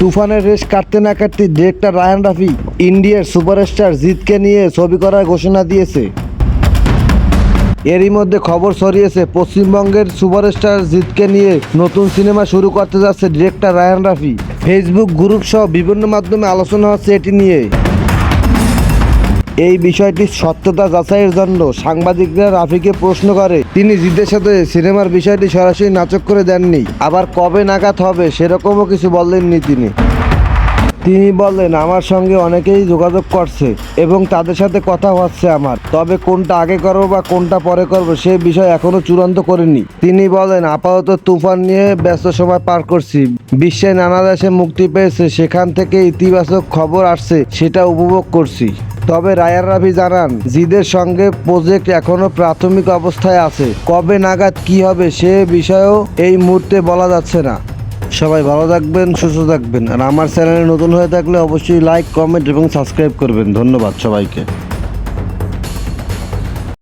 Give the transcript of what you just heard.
তুফানের রেস কাটতে না কাটতে ডিরেক্টর রায়ান রাফি ইন্ডিয়ার সুপারস্টার জিতকে নিয়ে ছবি করার ঘোষণা দিয়েছে। এরই মধ্যে খবর সরিয়েছে পশ্চিমবঙ্গের সুপারস্টার জিতকে নিয়ে নতুন সিনেমা শুরু করতে যাচ্ছে director Rayan Rafi. Facebook group সহ বিভিন্ন মাধ্যমে আলোচনা হচ্ছে এটি নিয়ে। এই বিষয়টির সত্যতা যাচাইয়ের জন্য সাংবাদিকরা রাফিকে প্রশ্ন করে। তিনি জিতের সাথে সিনেমার বিষয়টি সরাসরি নাচক করে দেননি। আবার কবে নাগাদ হবে সেরকমও কিছু বললেননি তিনি। তিনি বললেন, আমার সঙ্গে অনেকেই যোগাযোগ করছে এবং তাদের সাথে কথা হচ্ছে আমার। তবে কোনটা আগে করব বা কোনটা পরে করব সে বিষয় এখনও চূড়ান্ত করিনি। তিনি বলেন, আপাতত তুফান নিয়ে ব্যস্ত সময় পার করছি। বিশ্বে নানা দেশে মুক্তি পেয়েছে। সেখান থেকে ইতিবাচক খবর আসছে, সেটা উপভোগ করছি। তবে রায়ার রাফি জানান, জিদের সঙ্গে প্রজেক্ট এখনও প্রাথমিক অবস্থায় আছে। কবে নাগাদ কি হবে সে বিষয়েও এই মুহূর্তে বলা যাচ্ছে না। সবাই ভালো থাকবেন, সুস্থ থাকবেন। আর আমার চ্যানেলে নতুন হয়ে থাকলে অবশ্যই লাইক কমেন্ট এবং সাবস্ক্রাইব করবেন। ধন্যবাদ সবাইকে।